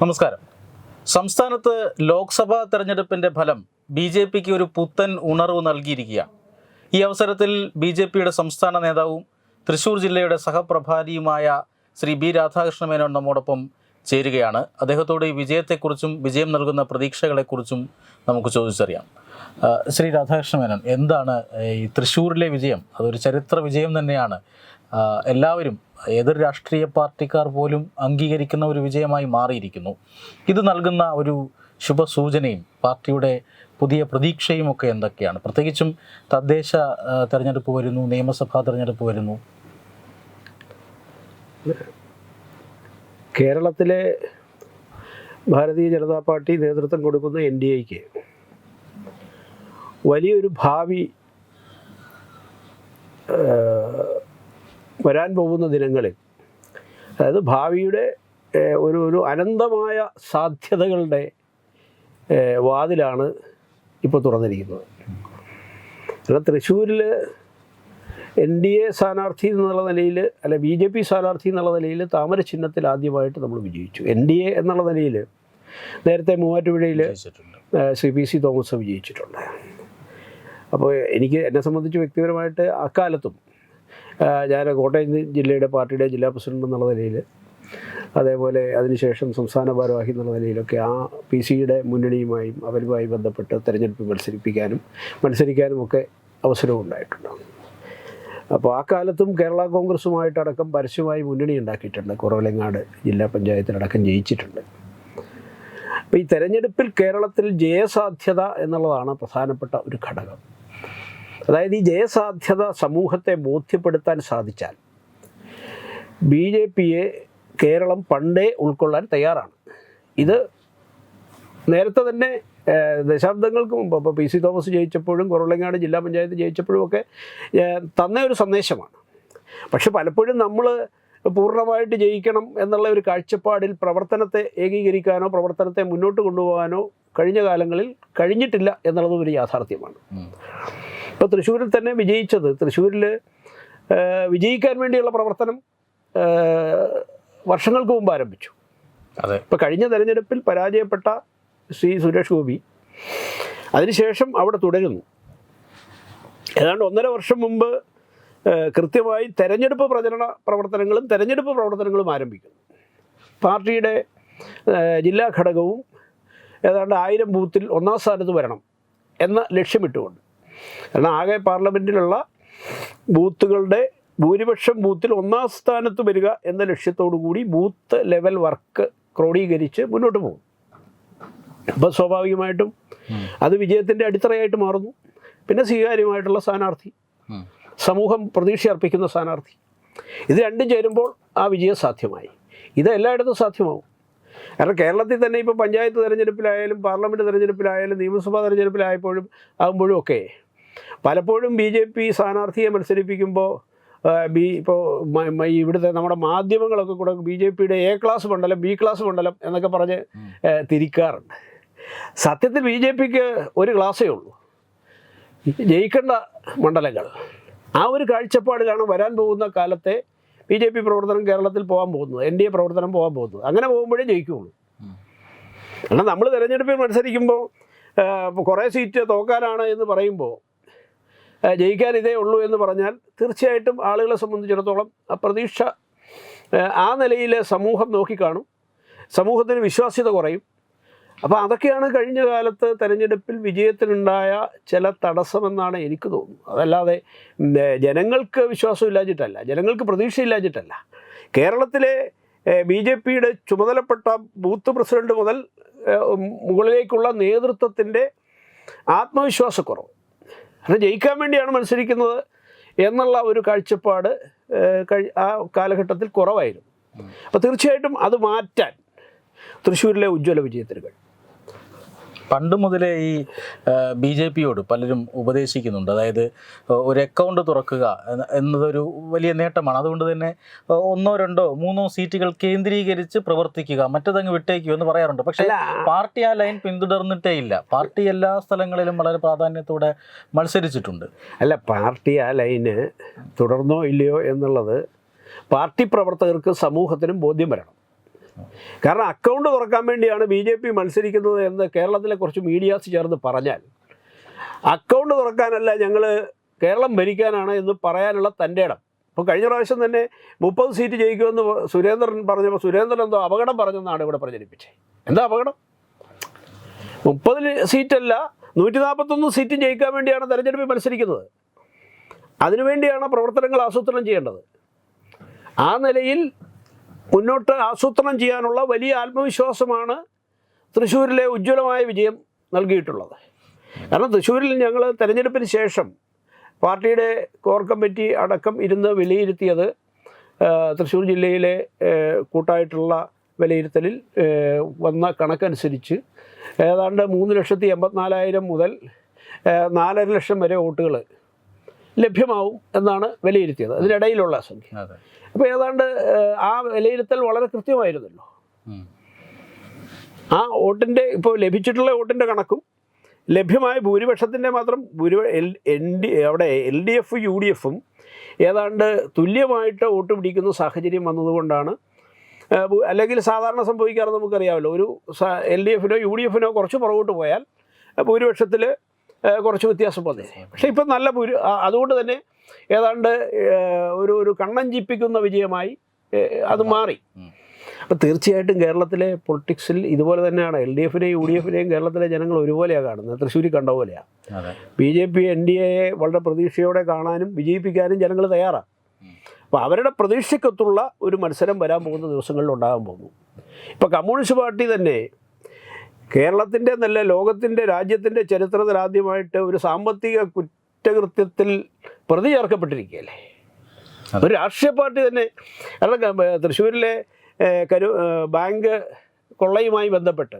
നമസ്കാരം. സംസ്ഥാനത്ത് ലോക്സഭാ തെരഞ്ഞെടുപ്പിന്റെ ഫലം ബി ജെ പിക്ക് ഒരു പുത്തൻ ഉണർവ് നൽകിയിരിക്കുകയാണ്. ഈ അവസരത്തിൽ ബി ജെ പിയുടെ സംസ്ഥാന നേതാവും തൃശൂർ ജില്ലയുടെ സഹപ്രഭാരിയുമായ ശ്രീ ബി രാധാകൃഷ്ണ മേനോൻ നമ്മോടൊപ്പം ചേരുകയാണ്. അദ്ദേഹത്തോട് ഈ വിജയത്തെക്കുറിച്ചും വിജയം നൽകുന്ന പ്രതീക്ഷകളെക്കുറിച്ചും നമുക്ക് ചോദിച്ചറിയാം. ശ്രീ രാധാകൃഷ്ണ മേനോൻ എന്താണ് ഈ തൃശ്ശൂരിലെ വിജയം? അതൊരു ചരിത്ര വിജയം തന്നെയാണ്. എല്ലാവരും ഏതൊരു രാഷ്ട്രീയ പാർട്ടിക്കാർ പോലും അംഗീകരിക്കുന്ന ഒരു വിജയമായി മാറിയിരിക്കുന്നു. ഇത് നൽകുന്ന ഒരു ശുഭസൂചനയും പാർട്ടിയുടെ പുതിയ പ്രതീക്ഷയും ഒക്കെ എന്തൊക്കെയാണ്? പ്രത്യേകിച്ചും തദ്ദേശ തെരഞ്ഞെടുപ്പ് വരുന്നു നിയമസഭാ തെരഞ്ഞെടുപ്പ് വരുന്നു. കേരളത്തിലെ ഭാരതീയ ജനതാ പാർട്ടി നേതൃത്വം കൊടുക്കുന്ന എൻ ഡി എക്ക് വലിയൊരു ഭാവി വരാൻ പോകുന്ന ദിനങ്ങളിൽ അതായത് ഭാവിയുടെ ഒരു ഒരു അനന്തമായ സാധ്യതകളുടെ വാതിലാണ് ഇപ്പോൾ തുറന്നിരിക്കുന്നത്. കാരണം തൃശ്ശൂരിൽ എൻ ഡി എ സ്ഥാനാർത്ഥി എന്നുള്ള നിലയിൽ അല്ല ബി ജെ പി സ്ഥാനാർത്ഥി എന്നുള്ള നിലയിൽ താമര ചിഹ്നത്തിൽ ആദ്യമായിട്ട് നമ്മൾ വിജയിച്ചു. എൻ ഡി എ എന്നുള്ള നിലയിൽ നേരത്തെ മൂവാറ്റുപുഴയിൽ സി പി സി തോമസ് വിജയിച്ചിട്ടുണ്ട്. അപ്പോൾ എനിക്ക് എന്നെ സംബന്ധിച്ച് വ്യക്തിപരമായിട്ട് അക്കാലത്തും ഞാൻ കോട്ടയം ജില്ലയുടെ പാർട്ടിയുടെ ജില്ലാ പ്രസിഡന്റ് എന്നുള്ള നിലയിൽ അതേപോലെ അതിനുശേഷം സംസ്ഥാന ഭാരവാഹി എന്നുള്ള നിലയിലൊക്കെ ആ പി സിയുടെ മുന്നണിയുമായും അവരുമായി ബന്ധപ്പെട്ട് തെരഞ്ഞെടുപ്പ് മത്സരിപ്പിക്കാനും മത്സരിക്കാനും ഒക്കെ അവസരവും ഉണ്ടായിട്ടുണ്ട്. അപ്പോൾ ആ കാലത്തും കേരള കോൺഗ്രസുമായിട്ടടക്കം പരസ്യമായി മുന്നണി ഉണ്ടാക്കിയിട്ടുണ്ട്. കുറവലങ്ങാട് ജില്ലാ പഞ്ചായത്തിലടക്കം ജയിച്ചിട്ടുണ്ട്. അപ്പോൾ ഈ തെരഞ്ഞെടുപ്പിൽ കേരളത്തിൽ ജയസാധ്യത എന്നുള്ളതാണ് പ്രധാനപ്പെട്ട ഒരു ഘടകം. അതായത് ഈ ജയസാധ്യത സമൂഹത്തെ ബോധ്യപ്പെടുത്താൻ സാധിച്ചാൽ ബി ജെ പിയെ കേരളം പണ്ടേ ഉൾക്കൊള്ളാൻ തയ്യാറാണ്. ഇത് നേരത്തെ തന്നെ ദശാബ്ദങ്ങൾക്ക് മുമ്പ് ഇപ്പോൾ പി സി തോമസ് ജയിച്ചപ്പോഴും കുറവിലങ്ങാട് ജില്ലാ പഞ്ചായത്ത് ജയിച്ചപ്പോഴും ഒക്കെ തന്ന ഒരു സന്ദേശമാണ്. പക്ഷെ പലപ്പോഴും നമ്മൾ പൂർണമായിട്ട് ജയിക്കണം എന്നുള്ള ഒരു കാഴ്ചപ്പാടിൽ പ്രവർത്തനത്തെ ഏകീകരിക്കാനോ പ്രവർത്തനത്തെ മുന്നോട്ട് കൊണ്ടുപോകാനോ കഴിഞ്ഞ കാലങ്ങളിൽ കഴിഞ്ഞിട്ടില്ല എന്നുള്ളതും ഒരു യാഥാർത്ഥ്യമാണ്. ഇപ്പോൾ തൃശ്ശൂരിൽ തന്നെ വിജയിച്ചത്. തൃശ്ശൂരിൽ വിജയിക്കാൻ വേണ്ടിയുള്ള പ്രവർത്തനം വർഷങ്ങൾക്ക് മുമ്പ് ആരംഭിച്ചു. അതെ. ഇപ്പോൾ കഴിഞ്ഞ തെരഞ്ഞെടുപ്പിൽ പരാജയപ്പെട്ട ശ്രീ സുരേഷ് ഗോപി അതിനുശേഷം അവിടെ തുടരുന്നു. ഏതാണ്ട് ഒന്നര വർഷം മുമ്പ് കൃത്യമായി തെരഞ്ഞെടുപ്പ് പ്രചരണ പ്രവർത്തനങ്ങളും തെരഞ്ഞെടുപ്പ് പ്രവർത്തനങ്ങളും ആരംഭിക്കുന്നു. പാർട്ടിയുടെ ജില്ലാ ഘടകവും ഏതാണ്ട് ആയിരം ബൂത്തിൽ ഒന്നാം സ്ഥാനത്ത് വരണം എന്ന ലക്ഷ്യമിട്ടുകൊണ്ട്. കാരണം ആകെ പാർലമെന്റിലുള്ള ബൂത്തുകളുടെ ഭൂരിപക്ഷം ബൂത്തിൽ ഒന്നാം സ്ഥാനത്ത് വരിക എന്ന ലക്ഷ്യത്തോടു കൂടി ബൂത്ത് ലെവൽ വർക്ക് ക്രോഡീകരിച്ച് മുന്നോട്ട് പോകും. അപ്പോൾ സ്വാഭാവികമായിട്ടും അത് വിജയത്തിന്റെ അടിത്തറയായിട്ട് മാറുന്നു. പിന്നെ സ്വീകാര്യമായിട്ടുള്ള സ്ഥാനാർത്ഥി. സമൂഹം പ്രതീക്ഷ അർപ്പിക്കുന്ന സ്ഥാനാർത്ഥി. ഇത് രണ്ടും ചേരുമ്പോൾ ആ വിജയം സാധ്യമായി. ഇത് എല്ലായിടത്തും സാധ്യമാവും. കാരണം കേരളത്തിൽ തന്നെ ഇപ്പോൾ പഞ്ചായത്ത് തെരഞ്ഞെടുപ്പിലായാലും പാർലമെന്റ് തെരഞ്ഞെടുപ്പിലായാലും നിയമസഭാ തെരഞ്ഞെടുപ്പിലായപ്പോഴും ആകുമ്പോഴും ഒക്കെ പലപ്പോഴും ബി ജെ പി സ്ഥാനാർത്ഥിയെ മത്സരിപ്പിക്കുമ്പോൾ ബി ഇപ്പോൾ ഇവിടുത്തെ നമ്മുടെ മാധ്യമങ്ങളൊക്കെ കൂടെ ബി ജെ പിയുടെ എ ക്ലാസ് മണ്ഡലം ബി ക്ലാസ് മണ്ഡലം എന്നൊക്കെ പറഞ്ഞ് തിരിക്കാറുണ്ട്. സത്യത്തിൽ ബി ജെ പിക്ക് ഒരു ക്ലാസ്സേ ഉള്ളൂ. ജയിക്കേണ്ട മണ്ഡലങ്ങൾ. ആ ഒരു കാഴ്ചപ്പാടിലാണ് വരാൻ പോകുന്ന കാലത്തെ ബി ജെ പി പ്രവർത്തനം കേരളത്തിൽ പോകാൻ പോകുന്നത് എൻ ഡി എ പ്രവർത്തനം പോകാൻ പോകുന്നത്. അങ്ങനെ പോകുമ്പോഴേ ജയിക്കുകയുള്ളൂ. കാരണം നമ്മൾ തിരഞ്ഞെടുപ്പിൽ മത്സരിക്കുമ്പോൾ കുറേ സീറ്റ് തോക്കാനാണ് എന്ന് പറയുമ്പോൾ ജയിക്കാൻ ഇതേ ഉള്ളൂ എന്ന് പറഞ്ഞാൽ തീർച്ചയായിട്ടും ആളുകളെ സംബന്ധിച്ചിടത്തോളം പ്രതീക്ഷ ആ, നിലയിൽ സമൂഹം നോക്കിക്കാണും. സമൂഹത്തിന് വിശ്വാസ്യത കുറയും. അപ്പോൾ അതൊക്കെയാണ് കഴിഞ്ഞ കാലത്ത് തെരഞ്ഞെടുപ്പിൽ വിജയത്തിനുണ്ടായ ചില തടസ്സമെന്നാണ് എനിക്ക് തോന്നുന്നത്. അതല്ലാതെ ജനങ്ങൾക്ക് വിശ്വാസം ഇല്ലാഞ്ഞിട്ടല്ല ജനങ്ങൾക്ക് പ്രതീക്ഷ ജനങ്ങൾക്ക് പ്രതീക്ഷയില്ലാഞ്ഞിട്ടല്ല കേരളത്തിലെ ബി ജെ പിയുടെ ചുമതലപ്പെട്ട ബൂത്ത് പ്രസിഡന്റ് മുതൽ മുകളിലേക്കുള്ള നേതൃത്വത്തിന്റെ ആത്മവിശ്വാസക്കുറവ്. കാരണം ജയിക്കാൻ വേണ്ടിയാണ് മത്സരിക്കുന്നത് എന്നുള്ള ഒരു കാഴ്ചപ്പാട് കഴി ആ കാലഘട്ടത്തിൽ കുറവായിരുന്നു. അപ്പോൾ തീർച്ചയായിട്ടും അത് മാറ്റാൻ തൃശ്ശൂരിലെ ഉജ്ജ്വല വിജയത്തിന് കഴിയും പണ്ട് മുതലേ ഈ ബി ജെ പിയോട് പലരും ഉപദേശിക്കുന്നുണ്ട്. അതായത് ഒരു അക്കൗണ്ട് തുറക്കുക എന്ന- എന്നതൊരു വലിയ നേട്ടമാണ്. അതുകൊണ്ട് തന്നെ ഒന്നോ രണ്ടോ മൂന്നോ സീറ്റുകൾ കേന്ദ്രീകരിച്ച് പ്രവർത്തിക്കുക മറ്റതങ്ങ് വിട്ടേക്കുക എന്ന് പറയാറുണ്ട്. പക്ഷേ പാർട്ടി ആ ലൈൻ പിന്തുടർന്നിട്ടേ ഇല്ല. പാർട്ടി എല്ലാ സ്ഥലങ്ങളിലും വളരെ പ്രാധാന്യത്തോടെ മത്സരിച്ചിട്ടുണ്ട്. അല്ല പാർട്ടി ആ ലൈന് തുടർന്നോ ഇല്ലയോ എന്നുള്ളത് പാർട്ടി പ്രവർത്തകർക്ക് സമൂഹത്തിനും ബോധ്യം വരണം. കാരണം അക്കൗണ്ട് തുറക്കാൻ വേണ്ടിയാണ് ബി ജെ പി മത്സരിക്കുന്നത് എന്ന് കേരളത്തിലെ കുറച്ച് മീഡിയാസ് ചേർന്ന് പറഞ്ഞാൽ. അക്കൗണ്ട് തുറക്കാനല്ല ഞങ്ങൾ കേരളം ഭരിക്കാനാണ് എന്ന് പറയാനുള്ള തന്റെ ഇടം. ഇപ്പോൾ കഴിഞ്ഞ പ്രാവശ്യം തന്നെ മുപ്പത് സീറ്റ് ജയിക്കുമെന്ന് സുരേന്ദ്രൻ പറഞ്ഞപ്പോൾ സുരേന്ദ്രൻ എന്തോ അപകടം പറഞ്ഞെന്നാണ് ഇവിടെ പ്രചരിപ്പിച്ചത്. എന്താ അപകടം? മുപ്പതിൽ സീറ്റല്ല നൂറ്റി നാൽപ്പത്തൊന്ന് സീറ്റും ജയിക്കാൻ വേണ്ടിയാണ് തെരഞ്ഞെടുപ്പിൽ മത്സരിക്കുന്നത്. അതിനുവേണ്ടിയാണ് പ്രവർത്തനങ്ങൾ ആസൂത്രണം ചെയ്യേണ്ടത്. ആ നിലയിൽ മുന്നോട്ട് ആസൂത്രണം ചെയ്യാനുള്ള വലിയ ആത്മവിശ്വാസമാണ് തൃശ്ശൂരിലെ ഉജ്ജ്വലമായ വിജയം നൽകിയിട്ടുള്ളത്. കാരണം തൃശ്ശൂരിൽ ഞങ്ങൾ തിരഞ്ഞെടുപ്പിന് ശേഷം പാർട്ടിയുടെ കോർ കമ്മിറ്റി അടക്കം ഇരുന്ന് വിലയിരുത്തിയത് തൃശ്ശൂർ ജില്ലയിലെ കൂട്ടായിട്ടുള്ള വിലയിരുത്തലിൽ വന്ന കണക്കനുസരിച്ച് ഏതാണ്ട് മൂന്ന് ലക്ഷത്തി എൺപത്തിനാലായിരം മുതൽ നാലര ലക്ഷം വരെ വോട്ടുകൾ ലഭ്യമാവും എന്നാണ് വിലയിരുത്തിയത്. അതിനിടയിലുള്ള സംഖ്യ. അപ്പോൾ ഏതാണ്ട് ആ വിലയിരുത്തൽ വളരെ കൃത്യമായിരുന്നല്ലോ. ആ വോട്ടിന്റെ ഇപ്പോൾ ലഭിച്ചിട്ടുള്ള വോട്ടിന്റെ കണക്കും ലഭ്യമായ ഭൂരിപക്ഷത്തിന്റെ മാത്രം ഭൂരിപ എൽ എൻ ഡി അവിടെ L D F U D എഫും ഏതാണ്ട് തുല്യമായിട്ട് വോട്ട് പിടിക്കുന്ന സാഹചര്യം വന്നതുകൊണ്ടാണ് അല്ലെങ്കിൽ സാധാരണ സംഭവിക്കാറ് നമുക്കറിയാമല്ലോ. ഒരു എൽ ഡി എഫിനോ യു ഡി എഫിനോ കുറച്ച് പുറകോട്ട് പോയാൽ ഭൂരിപക്ഷത്തിൽ കുറച്ച് വ്യത്യാസം വന്നേ. പക്ഷേ ഇപ്പം നല്ല ഭൂരി അതുകൊണ്ട് തന്നെ ഏതാണ്ട് ഒരു ഒരു കണ്ണഞ്ചിപ്പിക്കുന്ന വിജയമായി അത് മാറി. അപ്പം തീർച്ചയായിട്ടും കേരളത്തിലെ പൊളിറ്റിക്സിൽ ഇതുപോലെ തന്നെയാണ്. എൽ ഡി എഫിനെയും യു ഡി എഫിനെയും കേരളത്തിലെ ജനങ്ങൾ ഒരുപോലെയാണ് കാണുന്നത്. തൃശ്ശൂരിൽ കണ്ട പോലെയാണ് B J P N D എയെ വളരെ പ്രതീക്ഷയോടെ കാണാനും വിജയിപ്പിക്കാനും ജനങ്ങൾ തയ്യാറാണ് അപ്പോൾ അവരുടെ പ്രതീക്ഷയ്ക്കൊത്തുള്ള ഒരു മത്സരം വരാൻ പോകുന്ന ദിവസങ്ങളിൽ ഉണ്ടാകാൻ പോകുന്നു. ഇപ്പോൾ കമ്മ്യൂണിസ്റ്റ് പാർട്ടി തന്നെ കേരളത്തിന്റെ നല്ല ലോകത്തിന്റെ രാജ്യത്തിന്റെ ചരിത്രത്തിൽ ആദ്യമായിട്ട് ഒരു സാമ്പത്തിക കുറ്റകൃത്യത്തിൽ പ്രതി ചേർക്കപ്പെട്ടിരിക്കുകയല്ലേ? ഒരു രാഷ്ട്രീയ പാർട്ടി തന്നെ കാരണം തൃശ്ശൂരിലെ കരു ബാങ്ക് കൊള്ളയുമായി ബന്ധപ്പെട്ട്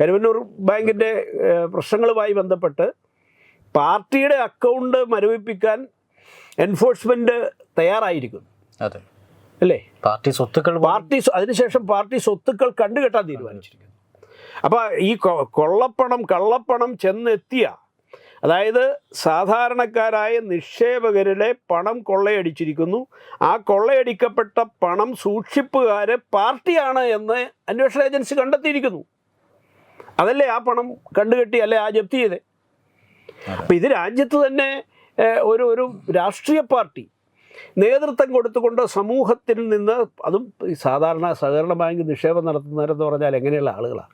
കരുവന്നൂർ ബാങ്കിന്റെ പ്രശ്നങ്ങളുമായി ബന്ധപ്പെട്ട് പാർട്ടിയുടെ അക്കൗണ്ട് മരവിപ്പിക്കാൻ എൻഫോഴ്സ്മെന്റ് തയ്യാറായിരിക്കുന്നു. അതെ. അല്ലേ? പാർട്ടി സ്വത്തുക്കൾ പാർട്ടി അതിനുശേഷം പാർട്ടി സ്വത്തുക്കൾ കണ്ടുകെട്ടാൻ തീരുമാനിച്ചിരിക്കുന്നു. അപ്പോൾ ഈ കൊള്ളപ്പണം കള്ളപ്പണം ചെന്നെത്തിയ അതായത് സാധാരണക്കാരായ നിക്ഷേപകരുടെ പണം കൊള്ളയടിച്ചിരിക്കുന്നു. ആ കൊള്ളയടിക്കപ്പെട്ട പണം സൂക്ഷിപ്പുകാര് പാർട്ടിയാണ് എന്ന് അന്വേഷണ ഏജൻസി കണ്ടെത്തിയിരിക്കുന്നു. അതല്ലേ ആ പണം കണ്ടുകെട്ടി അല്ലേ ആ ജപ്തി ചെയ്തേ? അപ്പം ഇത് രാജ്യത്ത് തന്നെ ഒരു ഒരു രാഷ്ട്രീയ പാർട്ടി നേതൃത്വം കൊടുത്തുകൊണ്ട് സമൂഹത്തിൽ നിന്ന് അതും സാധാരണ സഹകരണ ബാങ്ക് നിക്ഷേപം നടത്തുന്നവരെന്ന് പറഞ്ഞാൽ എങ്ങനെയുള്ള ആളുകളാണ്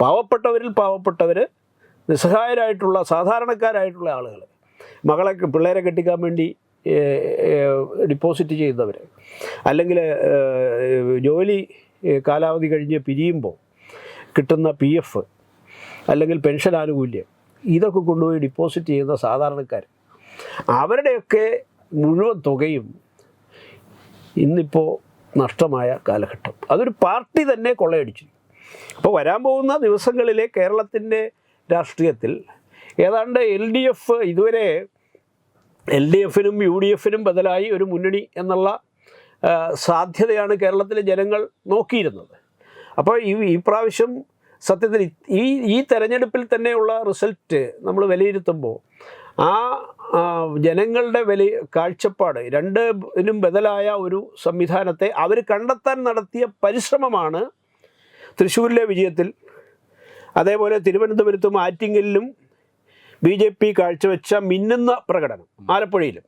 പാവപ്പെട്ടവരിൽ പാവപ്പെട്ടവർ നിസ്സഹായരായിട്ടുള്ള സാധാരണക്കാരായിട്ടുള്ള ആളുകൾ മകളെ പിള്ളേരെ കെട്ടിക്കാൻ വേണ്ടി ഡിപ്പോസിറ്റ് ചെയ്യുന്നവർ അല്ലെങ്കിൽ ജോലി കാലാവധി കഴിഞ്ഞ് പിരിയുമ്പോൾ കിട്ടുന്ന പി എഫ് അല്ലെങ്കിൽ പെൻഷൻ ആനുകൂല്യം ഇതൊക്കെ കൊണ്ടുപോയി ഡിപ്പോസിറ്റ് ചെയ്യുന്ന സാധാരണക്കാർ അവരുടെയൊക്കെ മുഴുവൻ തുകയും ഇന്നിപ്പോൾ നഷ്ടമായ കാലഘട്ടം. അതൊരു പാർട്ടി തന്നെ കൊള്ളയടിച്ചു. അപ്പോൾ വരാൻ പോകുന്ന ദിവസങ്ങളിലെ കേരളത്തിന്റെ രാഷ്ട്രീയത്തിൽ ഏതാണ്ട് എൽ ഡി എഫ് ഇതുവരെ എൽ ഡി എഫിനും യു ഡി എഫിനും ബദലായി ഒരു മുന്നണി എന്നുള്ള സാധ്യതയാണ് കേരളത്തിലെ ജനങ്ങൾ നോക്കിയിരുന്നത്. അപ്പോൾ ഈ ഈ പ്രാവശ്യം സത്യത്തിൽ ഈ ഈ തെരഞ്ഞെടുപ്പിൽ തന്നെയുള്ള റിസൾട്ട് നമ്മൾ വിലയിരുത്തുമ്പോൾ ആ ജനങ്ങളുടെ വില കാഴ്ചപ്പാട് രണ്ടിനും ബദലായ ഒരു സംവിധാനത്തെ അവർ കണ്ടെത്താൻ നടത്തിയ പരിശ്രമമാണ് തൃശ്ശൂരിലെ വിജയത്തിൽ അതേപോലെ തിരുവനന്തപുരത്തും ആറ്റിങ്ങലിലും ബി ജെ പി കാഴ്ചവെച്ച മിന്നുന്ന പ്രകടനം ആലപ്പുഴയിലും.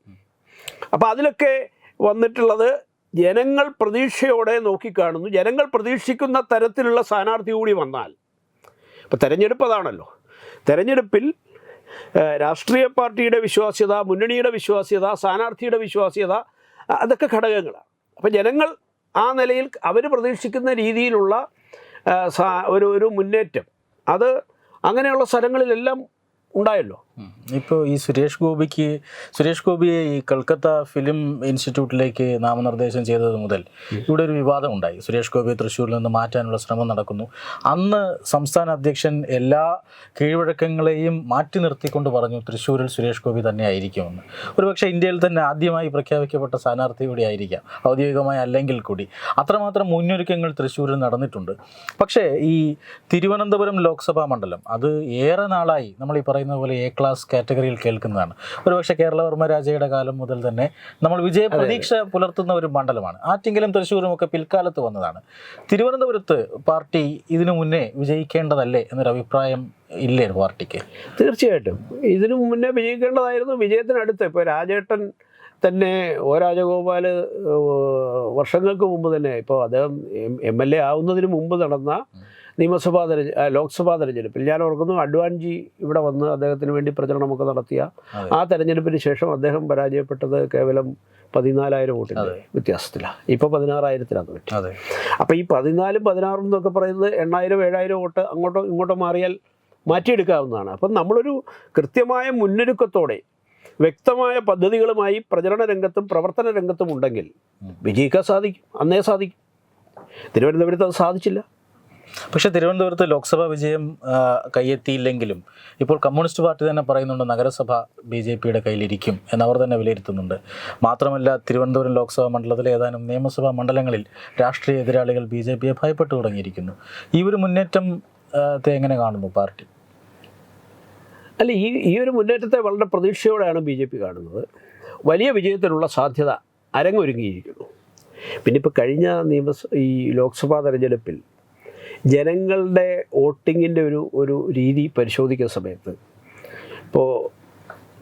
അപ്പോൾ അതിലൊക്കെ വന്നിട്ടുള്ളത് ജനങ്ങൾ പ്രതീക്ഷയോടെ നോക്കിക്കാണുന്നു. ജനങ്ങൾ പ്രതീക്ഷിക്കുന്ന തരത്തിലുള്ള സ്ഥാനാർത്ഥി കൂടി വന്നാൽ ഇപ്പോൾ തെരഞ്ഞെടുപ്പ് അതാണല്ലോ തെരഞ്ഞെടുപ്പിൽ രാഷ്ട്രീയ പാർട്ടിയുടെ വിശ്വാസ്യത മുന്നണിയുടെ വിശ്വാസ്യത സ്ഥാനാർത്ഥിയുടെ വിശ്വാസ്യത അതൊക്കെ ഘടകങ്ങളാണ്. അപ്പോൾ ജനങ്ങൾ ആ നിലയിൽ അവർ പ്രതീക്ഷിക്കുന്ന രീതിയിലുള്ള ഒരു ഒരു മുന്നേറ്റം. അത് അങ്ങനെയുള്ള സ്ഥലങ്ങളിലെല്ലാം ഉണ്ടായല്ലോ. ഇപ്പോൾ ഈ സുരേഷ് ഗോപിക്ക് സുരേഷ് ഗോപിയെ ഈ കൽക്കത്ത ഫിലിം ഇൻസ്റ്റിറ്റ്യൂട്ടിലേക്ക് നാമനിർദ്ദേശം ചെയ്തത് മുതൽ ഇവിടെ ഒരു വിവാദം ഉണ്ടായി. സുരേഷ് ഗോപിയെ തൃശ്ശൂരിൽ നിന്ന് മാറ്റാനുള്ള ശ്രമം നടക്കുന്നു. അന്ന് സംസ്ഥാന അധ്യക്ഷൻ എല്ലാ കീഴ്വഴക്കങ്ങളെയും മാറ്റി നിർത്തിക്കൊണ്ട് പറഞ്ഞു തൃശ്ശൂരിൽ സുരേഷ് ഗോപി തന്നെ ആയിരിക്കുമെന്ന് ഒരുപക്ഷെ ഇന്ത്യയിൽ തന്നെ ആദ്യമായി പ്രഖ്യാപിക്കപ്പെട്ട സ്ഥാനാർത്ഥി കൂടി ആയിരിക്കാം. ഔദ്യോഗികമായി അല്ലെങ്കിൽ കൂടി. അത്രമാത്രം മുന്നൊരുക്കങ്ങൾ തൃശ്ശൂരിൽ നടന്നിട്ടുണ്ട്. പക്ഷേ ഈ തിരുവനന്തപുരം ലോക്സഭാ മണ്ഡലം അത് ഏറെ നാളായി. നമ്മൾ ഈ പറയുന്ന പറയുന്ന പോലെ എ ക്ലാസ് കാറ്റഗറിയിൽ കേൾക്കുന്നതാണ്. ഒരുപക്ഷെ കേരളവർമ്മ രാജയുടെ കാലം മുതൽ തന്നെ നമ്മൾ വിജയ പ്രതീക്ഷ പുലർത്തുന്ന ഒരു മണ്ഡലമാണ്. ആറ്റിങ്കലും തൃശ്ശൂരും ഒക്കെ പിൽക്കാലത്ത് വന്നതാണ്. തിരുവനന്തപുരത്ത് പാർട്ടി ഇതിനു മുന്നേ വിജയിക്കേണ്ടതല്ലേ എന്നൊരു അഭിപ്രായം ഇല്ലേ പാർട്ടിക്ക്? തീർച്ചയായിട്ടും. ഇതിനു മുന്നേ വിജയിക്കേണ്ടതായിരുന്നു വിജയത്തിനടുത്ത്. ഇപ്പോൾ രാജേട്ടൻ തന്നെ ഒ രാജഗോപാൽ വർഷങ്ങൾക്ക് മുമ്പ് തന്നെ ഇപ്പോൾ അദ്ദേഹം എം എൽ എ ആവുന്നതിന് മുമ്പ് നടന്ന നിയമസഭാ തെരഞ്ഞെ ലോക്സഭാ തെരഞ്ഞെടുപ്പിൽ. ഞാൻ ഓർക്കുന്നു അഡ്വാൻജി ഇവിടെ വന്ന് അദ്ദേഹത്തിന് വേണ്ടി പ്രചരണമൊക്കെ നടത്തിയ ആ തെരഞ്ഞെടുപ്പിന് ശേഷം അദ്ദേഹം പരാജയപ്പെട്ടത് കേവലം പതിനാലായിരം വോട്ടിന്റെ വ്യത്യാസത്തിലാണ് ഇപ്പോൾ പതിനാറായിരത്തിലാണ് അതെ. അപ്പോൾ ഈ പതിനാലും പതിനാറും എന്നൊക്കെ പറയുന്നത് എണ്ണായിരം ഏഴായിരം വോട്ട് അങ്ങോട്ടോ ഇങ്ങോട്ടോ മാറിയാൽ മാറ്റിയെടുക്കാവുന്നതാണ്. അപ്പം നമ്മളൊരു കൃത്യമായ മുന്നൊരുക്കത്തോടെ വ്യക്തമായ പദ്ധതികളുമായി പ്രചരണ രംഗത്തും പ്രവർത്തന രംഗത്തും ഉണ്ടെങ്കിൽ വിജയിക്കാൻ സാധിക്കും. അന്നേ സാധിക്കും. തിരുവനന്തപുരത്ത് അത് സാധിച്ചില്ല. പക്ഷേ തിരുവനന്തപുരത്ത് ലോക്സഭാ വിജയം കൈയെത്തിയില്ലെങ്കിലും ഇപ്പോൾ കമ്മ്യൂണിസ്റ്റ് പാർട്ടി തന്നെ പറയുന്നുണ്ട് നഗരസഭ ബി ജെ പിയുടെ കയ്യിലിരിക്കും എന്നവർ തന്നെ വിലയിരുത്തുന്നുണ്ട്. മാത്രമല്ല തിരുവനന്തപുരം ലോക്സഭാ മണ്ഡലത്തിലെ ഏതാനും നിയമസഭാ മണ്ഡലങ്ങളിൽ രാഷ്ട്രീയ എതിരാളികൾ ബി ജെ പിയെ ഭയപ്പെട്ടു തുടങ്ങിയിരിക്കുന്നു. ഈ ഒരു മുന്നേറ്റം ആ, എങ്ങനെ കാണുന്നു പാർട്ടി? അല്ല ഈ ഈ ഒരു മുന്നേറ്റത്തെ വളരെ പ്രതീക്ഷയോടെയാണ് ബി ജെ പി കാണുന്നത്. വലിയ വിജയത്തിനുള്ള സാധ്യത അരങ്ങൊരുങ്ങിയിരിക്കുന്നു. പിന്നെ ഇപ്പോൾ കഴിഞ്ഞ നിയമസ ഈ ലോക്സഭാ തെരഞ്ഞെടുപ്പിൽ ജനങ്ങളുടെ വോട്ടിങ്ങിന്റെ ഒരു ഒരു രീതി പരിശോധിക്കുന്ന സമയത്ത് ഇപ്പോൾ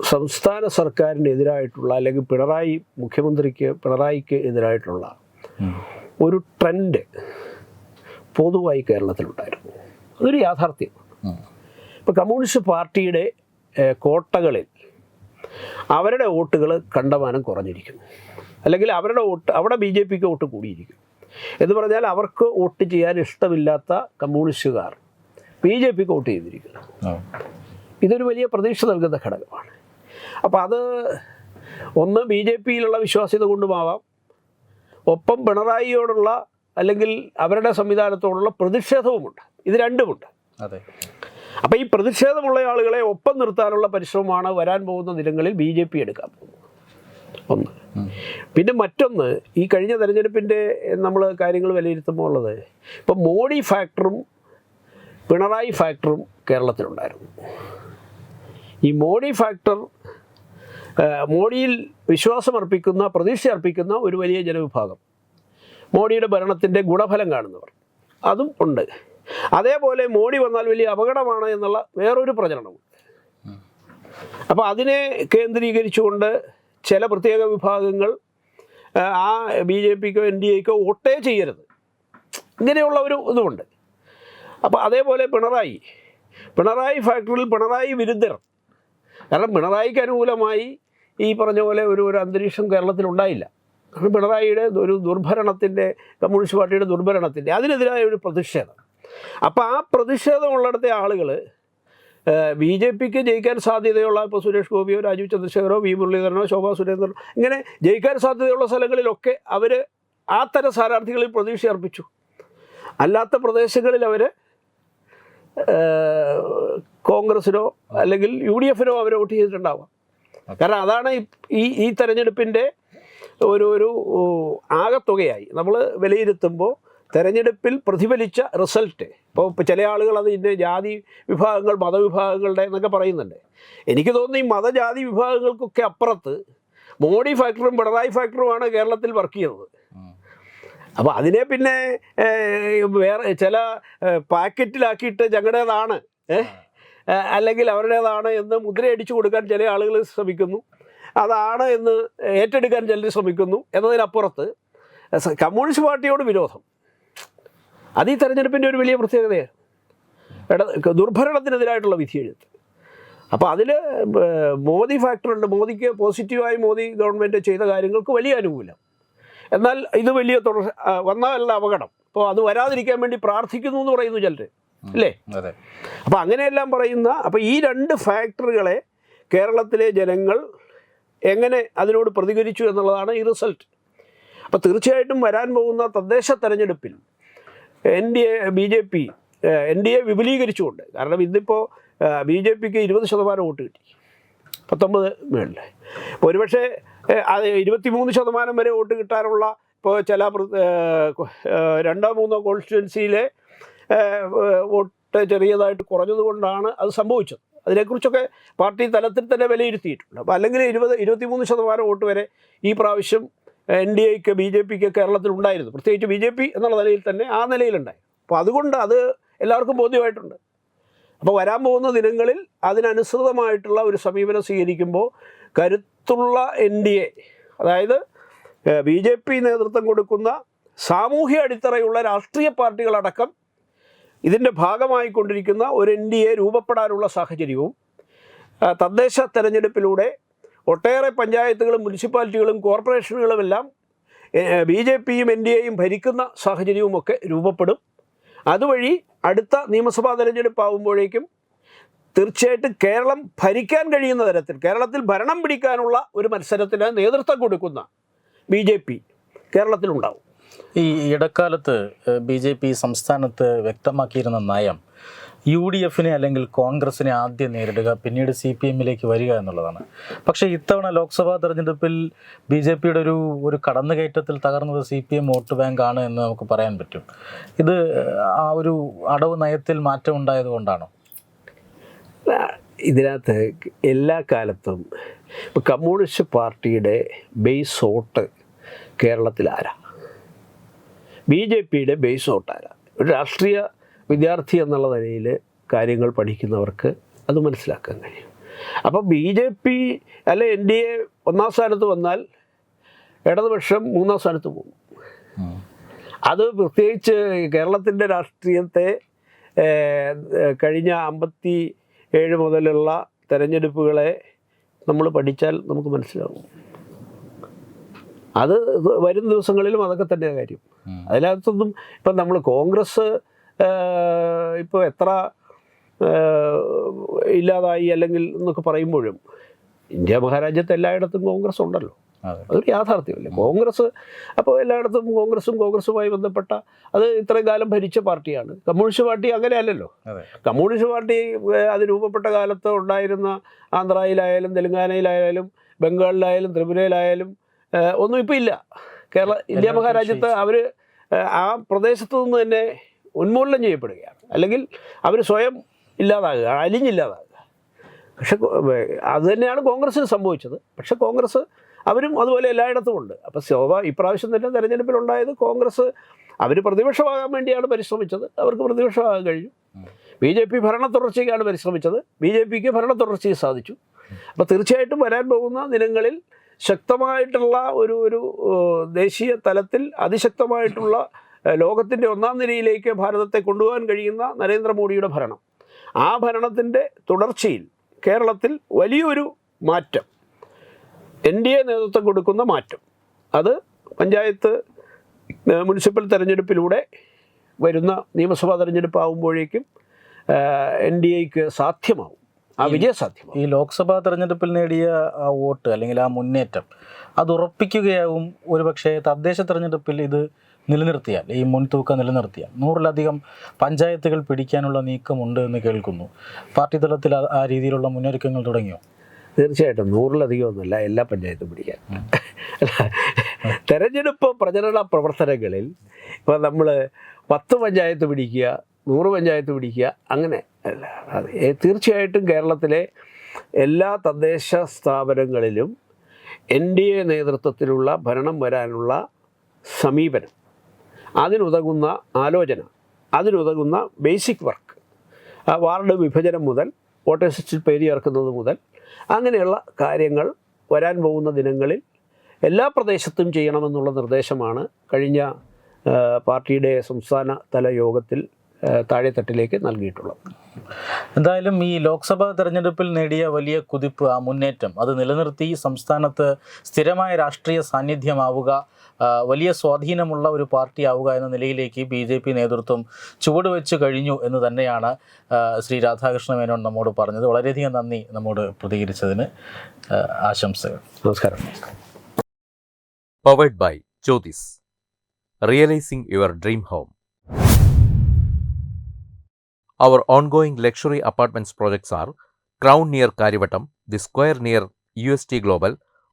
സംസ്ഥാന സർക്കാരിനെതിരായിട്ടുള്ള അല്ലെങ്കിൽ പിണറായി മുഖ്യമന്ത്രിക്ക് പിണറായിക്ക് എതിരായിട്ടുള്ള ഒരു ട്രെൻഡ് പൊതുവായി കേരളത്തിലുണ്ടായിരുന്നു. അതൊരു യാഥാർത്ഥ്യം. ഇപ്പോൾ കമ്മ്യൂണിസ്റ്റ് പാർട്ടിയുടെ കോട്ടകളിൽ അവരുടെ വോട്ടുകൾ കണ്ടമാനം കുറഞ്ഞിരിക്കുന്നു. അല്ലെങ്കിൽ അവരുടെ വോട്ട് അവിടെ ബി ജെ പിക്ക് വോട്ട് കൂടിയിരിക്കും എന്ന് പറഞ്ഞാൽ അവർക്ക് വോട്ട് ചെയ്യാൻ ഇഷ്ടമില്ലാത്ത കമ്മ്യൂണിസ്റ്റുകാർ ബി ജെ പിക്ക് വോട്ട് ചെയ്തിരിക്കുന്നു. ഇതൊരു വലിയ പ്രതീക്ഷ നൽകുന്ന ഘടകമാണ്. അപ്പോൾ അത് ഒന്ന് ബി ജെ പിയിലുള്ള വിശ്വാസ്യത കൊണ്ടുമാവാം. ഒപ്പം പിണറായിയോടുള്ള അല്ലെങ്കിൽ അവരുടെ സംവിധാനത്തോടുള്ള പ്രതിഷേധവുമുണ്ട്. ഇത് രണ്ടുമുണ്ട്. അതെ. അപ്പോൾ ഈ പ്രതിഷേധമുള്ള ആളുകളെ ഒപ്പം നിർത്താനുള്ള പരിശ്രമമാണ് വരാൻ പോകുന്ന ദിനങ്ങളിൽ ബി ജെ പി എടുക്കാൻ പോകുന്നത്. ഒന്ന്. പിന്നെ മറ്റൊന്ന് ഈ കഴിഞ്ഞ തെരഞ്ഞെടുപ്പിന്റെ നമ്മൾ കാര്യങ്ങൾ വിലയിരുത്തുമ്പോൾ ഉള്ളത് ഇപ്പം മോഡി ഫാക്ടറും പിണറായി ഫാക്ടറും കേരളത്തിലുണ്ടായിരുന്നു. ഈ മോഡി ഫാക്ടർ മോഡിയിൽ വിശ്വാസമർപ്പിക്കുന്ന പ്രതീക്ഷ അർപ്പിക്കുന്ന ഒരു വലിയ ജനവിഭാഗം മോഡിയുടെ ഭരണത്തിന്റെ ഗുണഫലം കാണുന്നവർ. അതും ഉണ്ട്. അതേപോലെ മോഡി വന്നാൽ വലിയ അപകടമാണ് എന്നുള്ള വേറൊരു പ്രചരണമുണ്ട്. അപ്പോൾ അതിനെ കേന്ദ്രീകരിച്ചുകൊണ്ട് ചില പ്രത്യേക വിഭാഗങ്ങൾ ആ, ബി ജെ പിക്കോ എൻ ഡി എക്കോ വോട്ടേ ചെയ്യരുത്. ഇങ്ങനെയുള്ള ഒരു ഇതുമുണ്ട് അപ്പോൾ അതേപോലെ പിണറായി. പിണറായി ഫാക്ടറിയിൽ പിണറായി വിരുദ്ധർ. കാരണം പിണറായിക്ക് അനുകൂലമായി ഈ പറഞ്ഞ പോലെ ഒരു ഒരു അന്തരീക്ഷം കാരണം പിണറായിയുടെ ഒരു ദുർഭരണത്തിന്റെ കമ്മ്യൂണിസ്റ്റ് പാർട്ടിയുടെ ദുർഭരണത്തിന്റെ അതിനെതിരായ ഒരു പ്രതിഷേധം. അപ്പോൾ ആ പ്രതിഷേധമുള്ളിടത്തെ ആളുകൾ ബി ജെ പിക്ക് ജയിക്കാൻ സാധ്യതയുള്ള ഇപ്പോൾ സുരേഷ് ഗോപിയോ രാജീവ് ചന്ദ്രശേഖരോ വി മുരളീധരനോ ശോഭാ സുരേന്ദ്രനോ ഇങ്ങനെ ജയിക്കാൻ സാധ്യതയുള്ള സ്ഥലങ്ങളിലൊക്കെ അവർ ആ തരം സ്ഥാനാർത്ഥികളിൽ പ്രതീക്ഷ അർപ്പിച്ചു. അല്ലാത്ത പ്രദേശങ്ങളിൽ അവർ കോൺഗ്രസിനോ അല്ലെങ്കിൽ യു ഡി എഫിനോ അവർ വോട്ട് ചെയ്തിട്ടുണ്ടാവാം. കാരണം അതാണ് ഈ- ഈ തെരഞ്ഞെടുപ്പിന്റെ ഒരു ഒരു ആകത്തുകയായി. നമ്മൾ വിലയിരുത്തുമ്പോൾ തെരഞ്ഞെടുപ്പിൽ പ്രതിഫലിച്ച റിസൾട്ട്. ഇപ്പോൾ ചില ആളുകൾ അത് ഇന്ന ജാതി വിഭാഗങ്ങൾ മതവിഭാഗങ്ങളുടെ എന്നൊക്കെ പറയുന്നുണ്ട്. എനിക്ക് തോന്നുന്നു ഈ മതജാതി വിഭാഗങ്ങൾക്കൊക്കെ അപ്പുറത്ത് മോഡി ഫാക്ടറും പിണറായി ഫാക്ടറുമാണ് കേരളത്തിൽ വർക്ക് ചെയ്യുന്നത്. അപ്പോൾ അതിനെ പിന്നെ വേറെ ചില പാക്കറ്റിലാക്കിയിട്ട് ഞങ്ങളുടേതാണ് അല്ലെങ്കിൽ അവരുടേതാണ് എന്ന് മുദ്രയടിച്ചു കൊടുക്കാൻ ചില ആളുകൾ ശ്രമിക്കുന്നു. അതാണ് എന്ന് ഏറ്റെടുക്കാൻ ചിലർ ശ്രമിക്കുന്നു എന്നതിനപ്പുറത്ത് കമ്മ്യൂണിസ്റ്റ് പാർട്ടിയോട് വിരോധം. അത് ഈ തെരഞ്ഞെടുപ്പിന്റെ ഒരു വലിയ പ്രത്യേകതയാണ് ഇട ദുർഭരണത്തിനെതിരായിട്ടുള്ള വിധിയെഴുത്ത് അപ്പോൾ അതിൽ മോദി ഫാക്ടറുണ്ട് മോദിക്ക് പോസിറ്റീവായി മോദി ഗവൺമെന്റ് ചെയ്ത കാര്യങ്ങൾക്ക് വലിയ അനുകൂലം. എന്നാൽ ഇത് വലിയ തുടർ ആ, വന്നാലുള്ള അപകടം. അപ്പോൾ അത് വരാതിരിക്കാൻ വേണ്ടി പ്രാർത്ഥിക്കുന്നു എന്ന് പറയുന്നു ചിലർ. അല്ലേ? അപ്പോൾ അങ്ങനെയെല്ലാം പറയുന്ന അപ്പോൾ ഈ രണ്ട് ഫാക്ടറുകളെ കേരളത്തിലെ ജനങ്ങൾ എങ്ങനെ അതിനോട് പ്രതികരിച്ചു എന്നുള്ളതാണ് ഈ റിസൾട്ട് അപ്പോൾ തീർച്ചയായിട്ടും വരാൻ പോകുന്ന തദ്ദേശ തെരഞ്ഞെടുപ്പിൽ N D A B J P N D A വിപുലീകരിച്ചുകൊണ്ട് കാരണം ഇന്നിപ്പോൾ ബി ജെ പിക്ക് ഇരുപത് ശതമാനം വോട്ട് കിട്ടി. പത്തൊമ്പത് മേളിൽ ഒരുപക്ഷെ അത് അത് ഇരുപത്തിമൂന്ന് ശതമാനം വരെ വോട്ട് കിട്ടാനുള്ള ഇപ്പോൾ ചില രണ്ടോ മൂന്നോ കോൺസ്റ്റിറ്റ്യുവൻസിയിലെ വോട്ട് ചെറിയതായിട്ട് കുറഞ്ഞതുകൊണ്ടാണ് അത് സംഭവിച്ചത്. അതിനെക്കുറിച്ചൊക്കെ പാർട്ടി തലത്തിൽ തന്നെ വിലയിരുത്തിയിട്ടുണ്ട്. അപ്പോൾ അല്ലെങ്കിൽ ഇരുപത് ഇരുപത്തിമൂന്ന് ശതമാനം വോട്ട് വരെ ഈ പ്രാവശ്യം എൻ ഡി എക്ക് ബി ജെ പിക്ക് കേരളത്തിൽ ഉണ്ടായിരുന്നു. പ്രത്യേകിച്ച് ബി ജെ പി എന്നുള്ള നിലയിൽ തന്നെ ആ നിലയിലുണ്ടായി. അപ്പോൾ അതുകൊണ്ട് അത് എല്ലാവർക്കും ബോധ്യമായിട്ടുണ്ട്. അപ്പോൾ വരാൻ പോകുന്ന ദിനങ്ങളിൽ അതിനനുസൃതമായിട്ടുള്ള ഒരു സമീപനം സ്വീകരിക്കുമ്പോൾ കരുത്തുള്ള എൻ ഡി എ അതായത് ബി ജെ പി നേതൃത്വം കൊടുക്കുന്ന സാമൂഹ്യ അടിത്തറയുള്ള രാഷ്ട്രീയ പാർട്ടികളടക്കം ഇതിന്റെ ഭാഗമായിക്കൊണ്ടിരിക്കുന്ന ഒരു എൻ ഡി എ രൂപപ്പെടാനുള്ള സാഹചര്യവും തദ്ദേശ തെരഞ്ഞെടുപ്പിലൂടെ ഒട്ടേറെ പഞ്ചായത്തുകളും മുനിസിപ്പാലിറ്റികളും കോർപ്പറേഷനുകളുമെല്ലാം ബി ജെ പിയും എൻ ഡി എയും ഭരിക്കുന്ന സാഹചര്യവുമൊക്കെ രൂപപ്പെടും. അതുവഴി അടുത്ത നിയമസഭാ തെരഞ്ഞെടുപ്പ് ആകുമ്പോഴേക്കും തീർച്ചയായിട്ടും കേരളം ഭരിക്കാൻ കഴിയുന്ന തരത്തിൽ കേരളത്തിൽ ഭരണം പിടിക്കാനുള്ള ഒരു മത്സരത്തിന് നേതൃത്വം കൊടുക്കുന്ന ബി ജെ പി കേരളത്തിലുണ്ടാവും. ഈ ഇടക്കാലത്ത് ബി ജെ പി സംസ്ഥാനത്ത് വ്യക്തമാക്കിയിരുന്ന നയം യു ഡി എഫിനെ അല്ലെങ്കിൽ കോൺഗ്രസിനെ ആദ്യം നേരിടുക പിന്നീട് സി പി എമ്മിലേക്ക് വരിക എന്നുള്ളതാണ്. പക്ഷേ ഇത്തവണ ലോക്സഭാ തെരഞ്ഞെടുപ്പിൽ ബി ജെ പിയുടെ ഒരു ഒരു കടന്നുകയറ്റത്തിൽ തകർന്നത് C P M vote bank ആണ് എന്ന് നമുക്ക് പറയാൻ പറ്റും. ഇത് ആ ഒരു അടവ് നയത്തിൽ മാറ്റം ഉണ്ടായത് കൊണ്ടാണോ? ഇതിനകത്ത് എല്ലാ കാലത്തും കമ്മ്യൂണിസ്റ്റ് പാർട്ടിയുടെ ബേസ് വോട്ട് കേരളത്തിൽ ആരാ ബി ജെ പിയുടെ ബേസ് വോട്ട് ആരാ ഒരു രാഷ്ട്രീയ വിദ്യാർത്ഥി എന്നുള്ള നിലയിൽ കാര്യങ്ങൾ പഠിക്കുന്നവർക്ക് അത് മനസ്സിലാക്കാൻ കഴിയും. അപ്പോൾ ബി ജെ പി അല്ലെ എൻ ഡി എ ഒന്നാം സ്ഥാനത്ത് വന്നാൽ ഇടതുപക്ഷം മൂന്നാം സ്ഥാനത്ത് പോകും. അത് പ്രത്യേകിച്ച് കേരളത്തിന്റെ രാഷ്ട്രീയത്തെ കഴിഞ്ഞ അമ്പത്തി ഏഴ് മുതലുള്ള തെരഞ്ഞെടുപ്പുകളെ നമ്മൾ പഠിച്ചാൽ നമുക്ക് മനസ്സിലാവും. അത് വരും ദിവസങ്ങളിലും അതൊക്കെ തന്നെയാണ് കാര്യം. അതിനകത്തൊന്നും ഇപ്പം നമ്മൾ കോൺഗ്രസ് ഇപ്പോൾ എത്ര ഇല്ലാതായി അല്ലെങ്കിൽ എന്നൊക്കെ പറയുമ്പോഴും ഇന്ത്യ മഹാരാജ്യത്ത് എല്ലായിടത്തും കോൺഗ്രസ് ഉണ്ടല്ലോ. അതെ. അതൊരു യാഥാർത്ഥ്യമല്ലേ? കോൺഗ്രസ് അപ്പോൾ എല്ലായിടത്തും കോൺഗ്രസും കോൺഗ്രസുമായി ബന്ധപ്പെട്ട അത് ഇത്രയും കാലം ഭരിച്ച പാർട്ടിയാണ്. കമ്മ്യൂണിസ്റ്റ് പാർട്ടി അങ്ങനെയല്ലല്ലോ. കമ്മ്യൂണിസ്റ്റ് പാർട്ടി അത് രൂപപ്പെട്ട കാലത്ത് ഉണ്ടായിരുന്ന ആന്ധ്രയിലായാലും തെലുങ്കാനയിലായാലും ബംഗാളിലായാലും ത്രിപുരയിലായാലും ഒന്നും ഇപ്പോൾ ഇല്ല. കേരള ഇന്ത്യ മഹാരാജ്യത്ത് അവർ ആ പ്രദേശത്തു നിന്ന് തന്നെ ഉന്മൂലനം ചെയ്യപ്പെടുകയാണ്. അല്ലെങ്കിൽ അവർ സ്വയം ഇല്ലാതാകുക അലിഞ്ഞില്ലാതാകുക. പക്ഷെ അത് തന്നെയാണ് കോൺഗ്രസ്സിന് സംഭവിച്ചത്. പക്ഷെ കോൺഗ്രസ് അവരും അതുപോലെ എല്ലായിടത്തും ഉണ്ട് അപ്പോൾ ശോഭ ഇപ്രാവശ്യം തന്നെ തെരഞ്ഞെടുപ്പിലുണ്ടായത് കോൺഗ്രസ് അവർ പ്രതിപക്ഷമാകാൻ വേണ്ടിയാണ് പരിശ്രമിച്ചത്. അവർക്ക് പ്രതിപക്ഷമാകാൻ കഴിഞ്ഞു. ബി ജെ പി ഭരണ തുടർച്ചയ്ക്കാണ് പരിശ്രമിച്ചത്. ബി ജെ പിക്ക് ഭരണ സാധിച്ചു. അപ്പോൾ തീർച്ചയായിട്ടും വരാൻ പോകുന്ന ദിനങ്ങളിൽ ശക്തമായിട്ടുള്ള ഒരു ഒരു ദേശീയ തലത്തിൽ അതിശക്തമായിട്ടുള്ള ലോകത്തിന്റെ ഒന്നാം നിരയിലേക്ക് ഭാരതത്തെ കൊണ്ടുപോകാൻ കഴിയുന്ന നരേന്ദ്രമോദിയുടെ ഭരണം. ആ ഭരണത്തിന്റെ തുടർച്ചയിൽ കേരളത്തിൽ വലിയൊരു മാറ്റം. എൻ ഡി എ നേതൃത്വം കൊടുക്കുന്ന മാറ്റം. അത് പഞ്ചായത്ത് മുനിസിപ്പൽ തെരഞ്ഞെടുപ്പിലൂടെ വരുന്ന നിയമസഭാ തെരഞ്ഞെടുപ്പ് ആകുമ്പോഴേക്കും എൻ ഡി എക്ക് സാധ്യമാവും. ആ വിജയം സാധ്യം ഈ ലോക്സഭാ തെരഞ്ഞെടുപ്പിൽ നേടിയ ആ വോട്ട് അല്ലെങ്കിൽ ആ മുന്നേറ്റം അത് ഉറപ്പിക്കുകയാവും. ഒരുപക്ഷെ തദ്ദേശ തെരഞ്ഞെടുപ്പിൽ ഇത് നിലനിർത്തിയാൽ ഈ മുൻതൂക്കം നിലനിർത്തിയാൽ നൂറിലധികം പഞ്ചായത്തുകൾ പിടിക്കാനുള്ള നീക്കമുണ്ട് എന്ന് കേൾക്കുന്നു. പാർട്ടി തലത്തിൽ ആ- രീതിയിലുള്ള മുന്നൊരുക്കങ്ങൾ തുടങ്ങിയോ? തീർച്ചയായിട്ടും നൂറിലധികം ഒന്നുമില്ല എല്ലാ പഞ്ചായത്തും പിടിക്കാൻ. തെരഞ്ഞെടുപ്പ് പ്രചരണ പ്രവർത്തനങ്ങളിൽ ഇപ്പോൾ നമ്മൾ പത്ത് പഞ്ചായത്ത് പിടിക്കുക നൂറ് പഞ്ചായത്ത് പിടിക്കുക അങ്ങനെ അല്ല തീർച്ചയായിട്ടും കേരളത്തിലെ എല്ലാ തദ്ദേശ സ്ഥാപനങ്ങളിലും എൻ ഡി എ നേതൃത്വത്തിലുള്ള ഭരണം വരാനുള്ള സമീപനം. അതിനുതകുന്ന ആലോചന അതിനുതകുന്ന ബേസിക് വർക്ക് വാർഡ് വിഭജനം മുതൽ വോട്ടേഴ്സ് ലിസ്റ്റിൽ പേര് ചേർക്കുന്നത് മുതൽ അങ്ങനെയുള്ള കാര്യങ്ങൾ വരാൻ പോകുന്ന ദിനങ്ങളിൽ എല്ലാ പ്രദേശത്തും ചെയ്യണമെന്നുള്ള നിർദ്ദേശമാണ് കഴിഞ്ഞ പാർട്ടിയുടെ സംസ്ഥാന തല യോഗത്തിൽ താഴെത്തട്ടിലേക്ക് നൽകിയിട്ടുള്ളത്. എന്തായാലും ഈ ലോക്സഭാ തെരഞ്ഞെടുപ്പിൽ നേടിയ വലിയ കുതിപ്പ് ആ മുന്നേറ്റം അത് നിലനിർത്തി സംസ്ഥാനത്ത് സ്ഥിരമായ രാഷ്ട്രീയ സാന്നിധ്യമാവുക വലിയ സ്വാധീനമുള്ള ഒരു പാർട്ടി ആവുക എന്ന നിലയിലേക്ക് ബി ജെ പി നേതൃത്വം ചുവടുവെച്ച് കഴിഞ്ഞു എന്ന് തന്നെയാണ് ശ്രീ രാധാകൃഷ്ണ മേനോൻ നമ്മോട് പറഞ്ഞത്. വളരെയധികം നന്ദി നമ്മോട് പ്രതികരിച്ചതിന് ആശംസകൾ. നമസ്കാരം. Powered by Jyothis realising your dream home our ongoing luxury apartments projects are crown near Kariavattom the square near U S T global